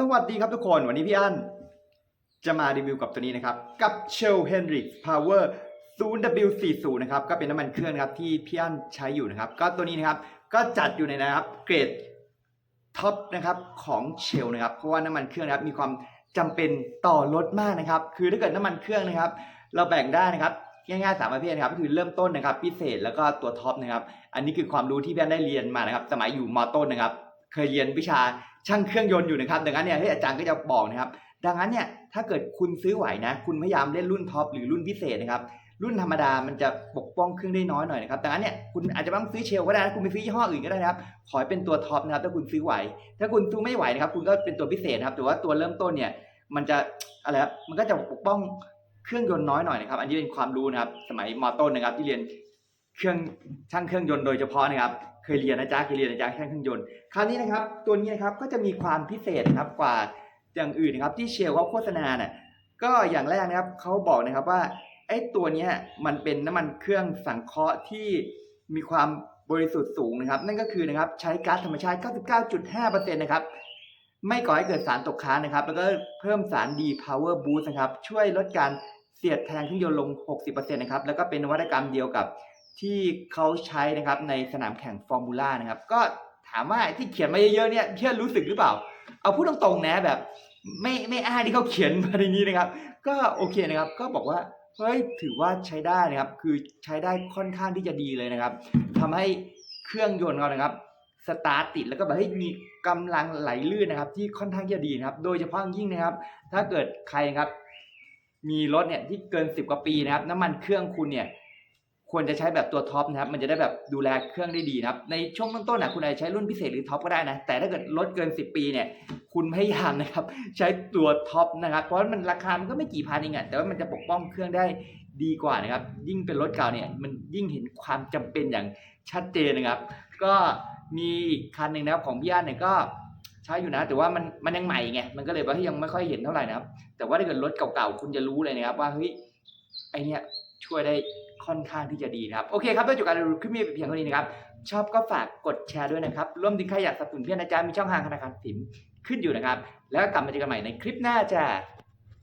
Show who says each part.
Speaker 1: สวัสดีครับทุกคน วันนี้พี่อั้นจะมารีวิวกับตัวนี้นะครับ กับ Shell Hendrix Power 0W40 นะครับ ก็เป็นน้ำมันเครื่องนะครับที่พี่อั้นใช้อยู่นะครับ ก็ตัวนี้นะครับก็จัดอยู่ในนะครับเกรดท็อปนะครับของ Shell นะครับ เพราะว่าน้ำมันเครื่องนะครับมีความจำเป็นต่อรถมากนะครับ คือถ้าเกิดน้ำมันเครื่องนะครับ เราแบ่งได้นะครับง่ายๆสามประเภทนะครับก็คือเริ่มต้นนะครับ พิเศษแล้วก็ตัวท็อปนะครับ อันนี้คือความรู้ที่พี่อันได้เรียนมานะครับ สมัยอยู่มอต้นนะครับ เคยเรียนวิชา ช่างเครื่องยนต์อยู่นะครับ ดังนั้นเนี่ยที่อาจารย์ก็จะบอกนะครับ ดังนั้นเนี่ยถ้าเกิดคุณซื้อไหวนะ คุณพยายามเล่นรุ่นท็อปหรือรุ่นพิเศษนะครับ รุ่นธรรมดามันจะปกป้องเครื่องได้น้อยหน่อยนะครับ ดังนั้นเนี่ยคุณอาจจะต้องซื้อเชลก็ได้นะคุณไปซื้อยี่ห้ออื่นก็ได้นะครับ ขอเป็นตัวท็อปนะครับ ถ้าคุณซื้อไหว ถ้าคุณซื้อไม่ไหวนะครับ คุณก็เป็นตัวพิเศษนะครับ แต่ว่าตัวเริ่มต้นเนี่ย มันจะอะไรมันก็จะปกป้องเครื่องยนต์น้อยหน่อยนะครับ อันนี้เป็นความรู้นะครับ สมัยมต้นนะครับ ที่เรียน เครื่องช่างเครื่องยนต์โดยเฉพาะนะครับ เคยเรียนนะจ๊ะเคยเรียนนะจ๊ะช่างเครื่องยนต์คราวนี้นะครับ ตัวนี้นะครับก็จะมีความพิเศษครับกว่าอย่างอื่นนะครับ ที่เชลเขาโฆษณาเนี่ยก็อย่างแรกนะครับเขาบอกนะครับว่าไอ้ตัวนี้มันเป็นน้ำมันเครื่องสังเคราะห์ที่มีความบริสุทธิ์สูงนะครับ นั่นก็คือนะครับใช้ก๊าซธรรมชาติ 99.5%นะครับไม่ก่อให้เกิดสารตกค้างนะครับ แล้วก็เพิ่มสาร D Power Boost นะครับ ช่วยลดการเสียดแทงเครื่องยนต์ลง 60%นะครับ แล้วก็เป็นนวัตกรรมเดียวกับ ที่เขาใช้นะครับในสนามแข่งฟอร์มูล่านะครับ ก็ถามว่าที่เขียนมาเยอะๆเนี่ยเชื่อรู้สึกหรือเปล่า เอาพูดตรงๆนะแบบ ไม่ไม่อ้าที่เขาเขียนมาในนี้นะครับ ก็โอเคนะครับ ก็บอกว่าเฮ้ยถือว่าใช้ได้นะครับ คือใช้ได้ค่อนข้างที่จะดีเลยนะครับทำให้เครื่องยนต์เรานะครับสตาร์ทติดแล้วก็แบบให้มีกำลังไหลลื่นนะครับ ที่ค่อนข้างที่จะดีนะครับ โดยเฉพาะยิ่งนะครับ ถ้าเกิดใครนะครับ มีรถเนี่ยที่เกิน10กว่าปีนะครับ น้ำมันเครื่องคุณเนี่ย ควรจะใช้แบบตัวท็อปนะครับ มันจะได้แบบดูแลเครื่องได้ดีนะครับ ในช่วงต้นๆนะคุณอาจจะใช้รุ่นพิเศษหรือท็อปก็ได้นะ แต่ถ้าเกิดรถเกิน 10 ปีเนี่ย คุณพยายามนะครับ ใช้ตัวท็อปนะครับ เพราะว่ามันราคา มันก็ไม่กี่พันเองอะแต่ว่ามันจะปกป้องเครื่องได้ดีกว่านะครับ ยิ่งเป็นรถเก่าเนี่ย มันยิ่งเห็นความจำเป็นอย่างชัดเจนนะครับ ก็มีอีกคันหนึ่งนะครับของพี่อันเนี่ยก็ใช้อยู่นะแต่ว่ามันมันยังใหม่ไงมันก็เลยว่ายังไม่ค่อยเห็นเท่าไหร่นะครับ แต่ว่าถ้าเกิดรถเก่าๆคุณจะรู้เลยนะครับว่าเฮ้ยไอเนี้ยช่วยได้ ค่อนข้างที่จะดีนะครับ โอเคครับด้วยจุการรู้คลิปนี้เพียงเท่านี้นะครับ ชอบก็ฝากกดแชร์ด้วยนะครับร่วมถึงใครอยากสนับสนุนเพื่อนนะจ๊ะมีช่องทางธนาคารสินขึ้นอยู่นะครับ แล้วกลับมาเจอกันใหม่ในคลิปหน้าจ้า